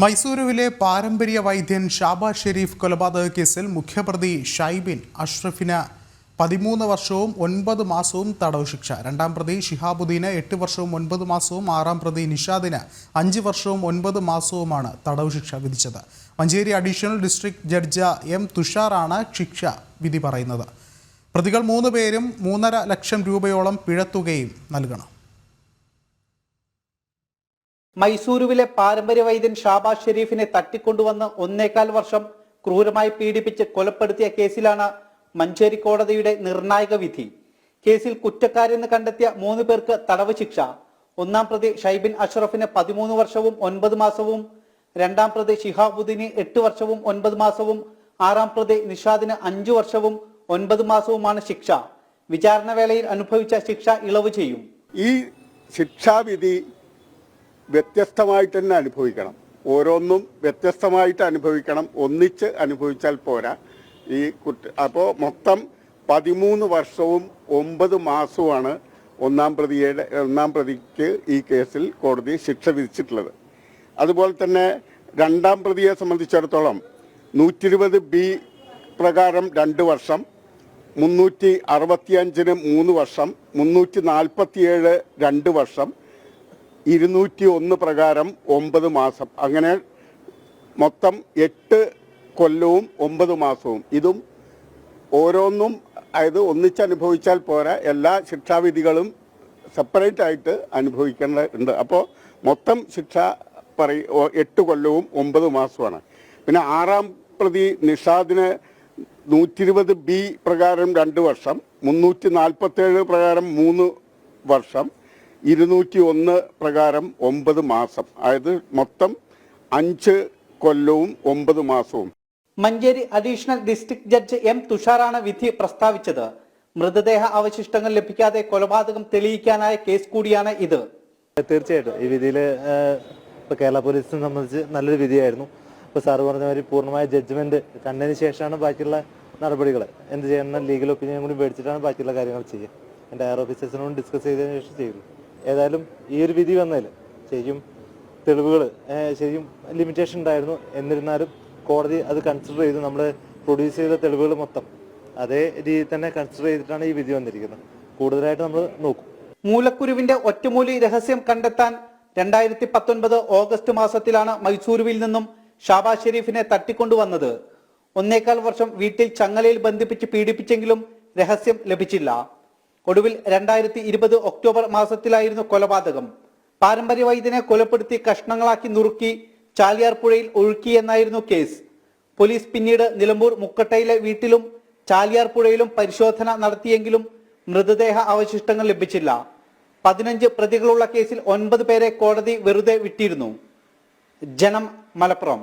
മൈസൂരുവിലെ പാരമ്പര്യ വൈദ്യൻ ഷാബാസ് ഷെരീഫ് കൊലപാതക കേസിൽ മുഖ്യപ്രതി ഷൈബിൻ അഷ്റഫിന് പതിമൂന്ന് വർഷവും ഒൻപത് മാസവും തടവ് ശിക്ഷ. രണ്ടാം പ്രതി ഷിഹാബുദ്ദീന് എട്ട് വർഷവും ഒൻപത് മാസവും ആറാം പ്രതി നിഷാദിന് അഞ്ച് വർഷവും ഒൻപത് മാസവുമാണ് തടവ് ശിക്ഷ വിധിച്ചത്. Manjeri additional district judge M തുഷാറാണ് ശിക്ഷ വിധി പറയുന്നത്. പ്രതികൾ മൂന്ന് പേരും മൂന്നര ലക്ഷം രൂപയോളം പിഴത്തുകയും നൽകണം. മൈസൂരുവിലെ പാരമ്പര്യ വൈദ്യൻ ഷാബാസ് ഷെരീഫിനെ തട്ടിക്കൊണ്ടുവന്ന് ഒന്നേകാൽ വർഷം ക്രൂരമായി പീഡിപ്പിച്ച് കൊലപ്പെടുത്തിയ കേസിലാണ് മഞ്ചേരി കോടതിയുടെ നിർണായക വിധി. കേസിൽ കുറ്റക്കാരെന്ന് കണ്ടെത്തിയ മൂന്ന് പേർക്ക് തടവ് ശിക്ഷ. ഒന്നാം പ്രതി ഷൈബിൻ അഷ്റഫിന് പതിമൂന്ന് വർഷവും ഒൻപത് മാസവും രണ്ടാം പ്രതി ഷിഹാബുദ്ദീന് എട്ട് വർഷവും ഒൻപത് മാസവും ആറാം പ്രതി നിഷാദിന് അഞ്ചു വർഷവും ഒൻപത് മാസവുമാണ് ശിക്ഷ. വിചാരണ വേളയിൽ അനുഭവിച്ച ശിക്ഷ ഇളവ് ചെയ്യും. ഈ ശിക്ഷാവിധി വ്യത്യസ്തമായിട്ട് തന്നെ അനുഭവിക്കണം. ഓരോന്നും വ്യത്യസ്തമായിട്ട് അനുഭവിക്കണം. ഒന്നിച്ച് അനുഭവിച്ചാൽ പോരാ. ഈ കുറ്റ അപ്പോൾ മൊത്തം പതിമൂന്ന് വർഷവും ഒമ്പത് മാസവുമാണ് ഒന്നാം പ്രതിയുടെ ഒന്നാം പ്രതിക്ക് ഈ കേസിൽ കോടതി ശിക്ഷ വിധിച്ചിട്ടുള്ളത്. അതുപോലെ തന്നെ രണ്ടാം പ്രതിയെ സംബന്ധിച്ചിടത്തോളം നൂറ്റി ഇരുപത് ബി പ്രകാരം രണ്ട് വർഷം മുന്നൂറ്റി അറുപത്തിയഞ്ചിന് മൂന്ന് വർഷം മുന്നൂറ്റി നാൽപ്പത്തിയേഴ് രണ്ട് വർഷം ഇരുന്നൂറ്റി ഒന്ന് പ്രകാരം ഒമ്പത് മാസം. അങ്ങനെ മൊത്തം എട്ട് കൊല്ലവും ഒമ്പത് മാസവും. ഇതും ഓരോന്നും അതായത് ഒന്നിച്ചനുഭവിച്ചാൽ പോരാ. എല്ലാ ശിക്ഷാവിധികളും സെപ്പറേറ്റ് ആയിട്ട് അനുഭവിക്കേണ്ടതുണ്ട് അപ്പോൾ മൊത്തം ശിക്ഷ പറയ ഓ- എട്ട് കൊല്ലവും ഒമ്പത് മാസമാണ് പിന്നെ ആറാം പ്രതി നിഷാദിന് നൂറ്റി ഇരുപത് ബി പ്രകാരം രണ്ട് വർഷം മുന്നൂറ്റി നാൽപ്പത്തേഴ് പ്രകാരം മൂന്ന് വർഷം ഇരുന്നൂറ്റി ഒന്ന് പ്രകാരം ഒമ്പത് മാസം. അതായത് മൊത്തം അഞ്ച് കൊല്ലവും ഒമ്പത് മാസവും. Manjeri additional district judge M തുഷാറാണ് വിധി പ്രസ്താവിച്ചത്. മൃതദേഹ അവശിഷ്ടങ്ങൾ ലഭിക്കാതെ കൊലപാതകം തെളിയിക്കാനായ കേസ് കൂടിയാണ് ഇത്. തീർച്ചയായിട്ടും. ഈ വിധിയിൽ ഇപ്പോൾ കേരള പോലീസിനെ സംബന്ധിച്ച് നല്ലൊരു വിധിയായിരുന്നു. ഇപ്പോൾ സാറ് പറഞ്ഞ മാതിരി പൂർണമായ ജഡ്ജ്മെന്റ് കണ്ടതിന് ശേഷമാണ് ബാക്കിയുള്ള നടപടികൾ എന്ത് ചെയ്യണം ലീഗൽ ഒപ്പീനിയൻ കൂടി മേടിച്ചിട്ടാണ് ബാക്കിയുള്ള കാര്യങ്ങൾ ചെയ്യുക. എന്റെ എയർ ഓഫീസേഴ്സിനോട് ഡിസ്കസ് ചെയ്തതിന് ശേഷം ചെയ്തു ഏതായാലും ഈ ഒരു വിധി വന്നതിൽ ശരിക്കും തെളിവുകൾ ശരിക്കും ലിമിറ്റേഷൻ ഉണ്ടായിരുന്നു. എന്നിരുന്നാലും കോടതി അത് കൺസിഡർ ചെയ്ത്. നമ്മൾ പ്രൊഡ്യൂസ് ചെയ്ത തെളിവുകൾ മൊത്തം അതേ രീതിയിൽ തന്നെ കൺസിഡർ ചെയ്തിട്ടാണ് ഈ വിധി വന്നിരിക്കുന്നത്. കൂടുതലായിട്ട് നമ്മൾ നോക്കും. മൂലക്കുരുവിന്റെ ഒറ്റമൂലി രഹസ്യം കണ്ടെത്താൻ രണ്ടായിരത്തി പത്തൊൻപത് ഓഗസ്റ്റ് മാസത്തിലാണ് മൈസൂരുവിൽ നിന്നും ഷാബാസ് ഷെരീഫിനെ തട്ടിക്കൊണ്ടുവന്നത്. ഒന്നേക്കാൽ വർഷം വീട്ടിൽ ചങ്ങലയിൽ ബന്ധിപ്പിച്ച് പീഡിപ്പിച്ചെങ്കിലും രഹസ്യം ലഭിച്ചില്ല. ഒടുവിൽ രണ്ടായിരത്തി ഇരുപത് ഒക്ടോബർ മാസത്തിലായിരുന്നു കൊലപാതകം. പാരമ്പര്യ വൈദ്യനെ കൊലപ്പെടുത്തി കഷ്ണങ്ങളാക്കി നുറുക്കി ചാലിയാർ പുഴയിൽ ഒഴുക്കി എന്നായിരുന്നു കേസ്. പോലീസ് പിന്നീട് നിലമ്പൂർ മുക്കട്ടയിലെ വീട്ടിലും ചാലിയാർ പുഴയിലും പരിശോധന നടത്തിയെങ്കിലും മൃതദേഹ അവശിഷ്ടങ്ങൾ ലഭിച്ചില്ല. പതിനഞ്ച് പ്രതികളുള്ള കേസിൽ ഒൻപത് പേരെ കോടതി വെറുതെ വിട്ടിരുന്നു. ജനം മലപ്പുറം.